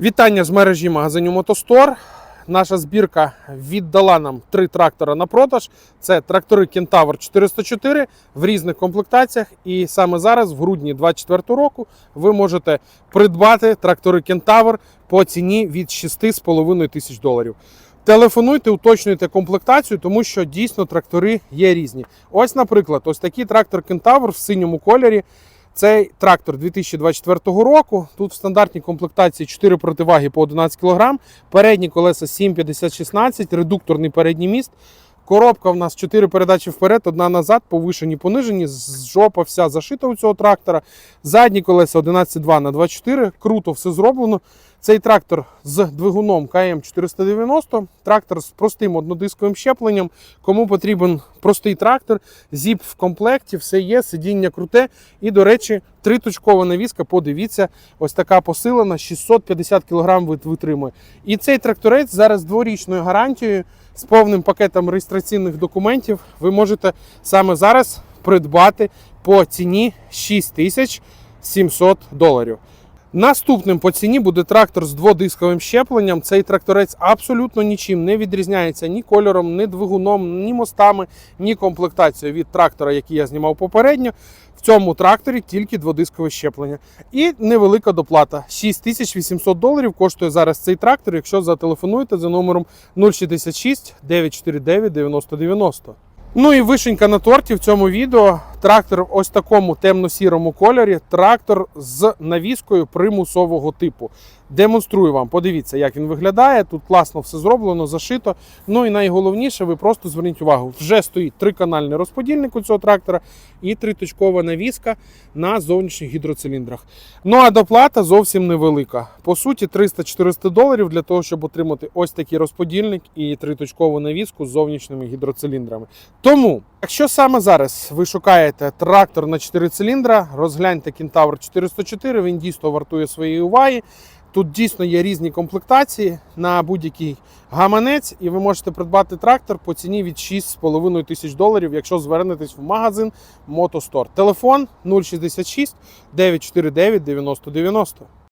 Вітання з мережі магазинів Мотостор. Наша збірка віддала нам три трактора на продаж. Це трактори Кентавр 404 в різних комплектаціях. І саме зараз, в грудні 2024 року, ви можете придбати трактори Кентавр по ціні від 6,5 тисяч доларів. Телефонуйте, уточнюйте комплектацію, тому що дійсно трактори є різні. Ось, наприклад, ось такий трактор Кентавр в синьому кольорі. Цей трактор 2024 року. Тут в стандартній комплектації 4 противаги по 11 кг, передні колеса 7,50-16, редукторний передній міст. Коробка в нас 4 передачі вперед, одна назад, повишені, понижені. Жопа вся зашита у цього трактора. Задні колеса 11,2 на 24. Круто все зроблено. Цей трактор з двигуном КМ 490, трактор з простим однодисковим щепленням. Кому потрібен простий трактор, зіп в комплекті, все є, сидіння круте. І, до речі, триточкова навіска, подивіться, ось така посилена, 650 кг витримує. І цей тракторець зараз дворічною гарантією, з повним пакетом реєстраційних документів. Ви можете саме зараз придбати по ціні 6700 доларів. Наступним по ціні буде трактор з дводисковим щепленням. Цей тракторець абсолютно нічим не відрізняється ні кольором, ні двигуном, ні мостами, ні комплектацією від трактора, який я знімав попередньо. В цьому тракторі тільки дводискове щеплення. І невелика доплата. 6800 доларів коштує зараз цей трактор, якщо зателефонуєте за номером 066 949 9090. Ну і вишенька на торті в цьому відео. Трактор в ось такому темно-сірому кольорі. Трактор з навіскою примусового типу. Демонструю вам, подивіться, як він виглядає. Тут класно все зроблено, зашито. Ну і найголовніше, ви просто зверніть увагу, вже стоїть триканальний розподільник у цього трактора і триточкова навіска на зовнішніх гідроциліндрах. Ну а доплата зовсім невелика. По суті, 300-400 доларів для того, щоб отримати ось такий розподільник і триточкову навіску з зовнішніми гідроциліндрами. Тому, якщо саме зараз ви шукаєте трактор на 4 циліндра, розгляньте Кентавр 404, він дійсно вартує своєї уваги. Тут дійсно є різні комплектації на будь-який гаманець, і ви можете придбати трактор по ціні від 6,5 тисяч доларів, якщо звернетесь в магазин Мотостор. Телефон 066 949 9090.